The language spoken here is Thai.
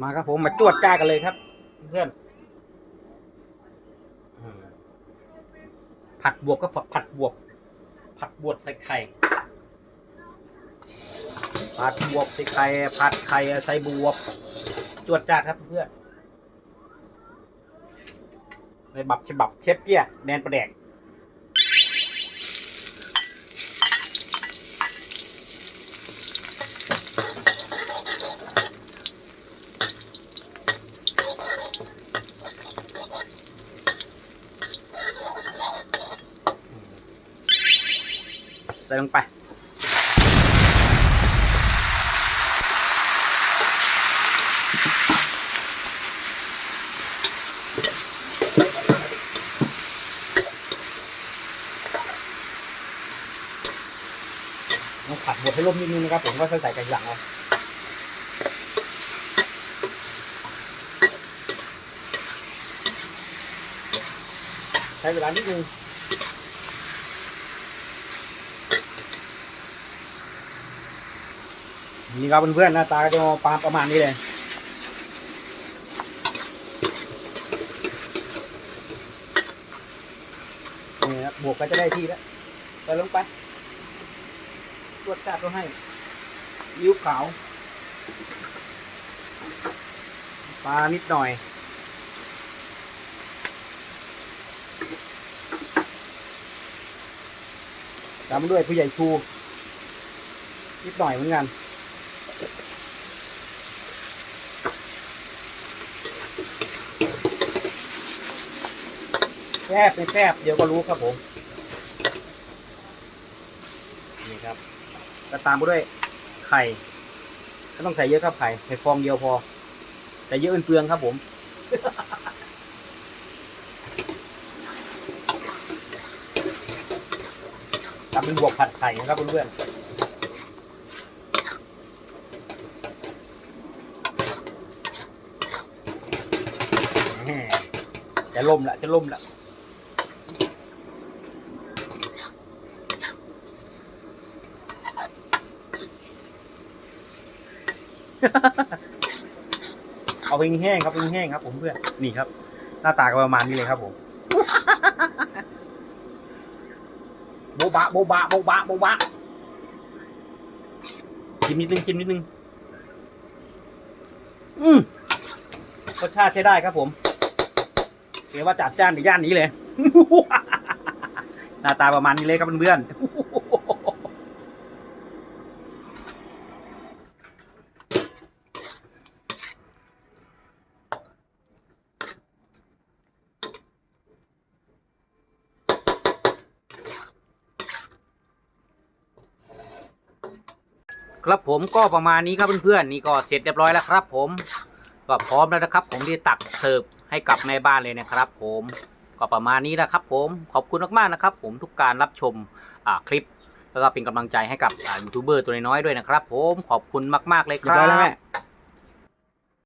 มาครับผมมาจวดจ้ากันเลยครับ เพื่อนผัดบวบก็ผัดบวบ ผัดบวบใส่ไข่ ผัดบวบใส่ไข่ ผัดไข่ใส่บวบ จวดจ้าครับเพื่อนในบับฉบับเชฟเกี้ยแดนประแดก ส่ลงไป ต้องผัดบดให้ร่มนิดนึงนะครับผมก็ใส่ไก่หลังเอาใช้เวลานิดนึง นี่ครับเพื่อนๆหน้าตาจะปาประมาณนี้เลยนี่ครับบวกก็จะได้ที่แล้วใส่ลงไปตรวจจัดก็ให้ยิ้วขาว ปลานิดหน่อยตามด้วยผู้ใหญ่ชูนิดหน่อยเหมือนกัน แซบไม่แซบเดี๋ยวก็รู้ครับผม นี่ครับก็ตามไปด้วยไข่ก็ต้องใส่เยอะครับไข่ไข่ฟองเดียวพอ แต่เยอะเปลืองครับผม ทำเป็นบวกผัดไข่นะครับเพื่อนๆแหม่ จะล่มละจะล่มละเอาไปแห้งครับไปแห้งครับ ผมเพื่อนนี่ครับ หน้าตาก็ประมาณนี้เลยครับผมโบบะโบบะโบบะโบบะชิมนิดนึงชิมนิดนึง อืมรสชาติใช้ได้ครับผม เรียกว่าจัดจ้านในย่านนี้เลย หน้าตาประมาณนี้เลยครับเพื่อนๆครับผมก็ประมาณนี้ครับเพื่อนๆนี่ก็เสร็จเรียบร้อยแล้วครับผม ก็พร้อมแล้วนะครับ ผมที่ตักเสิร์ฟให้กับแม่บ้านเลยนะครับ ผมก็ประมาณนี้นะครับ ผมขอบคุณมากๆนะครับ ผมทุกการรับชมคลิป แล้วก็เป็นกำลังใจให้กับยูทูบเบอร์ตัวน้อยๆด้วยนะครับ ผมขอบคุณมากๆเลยครับ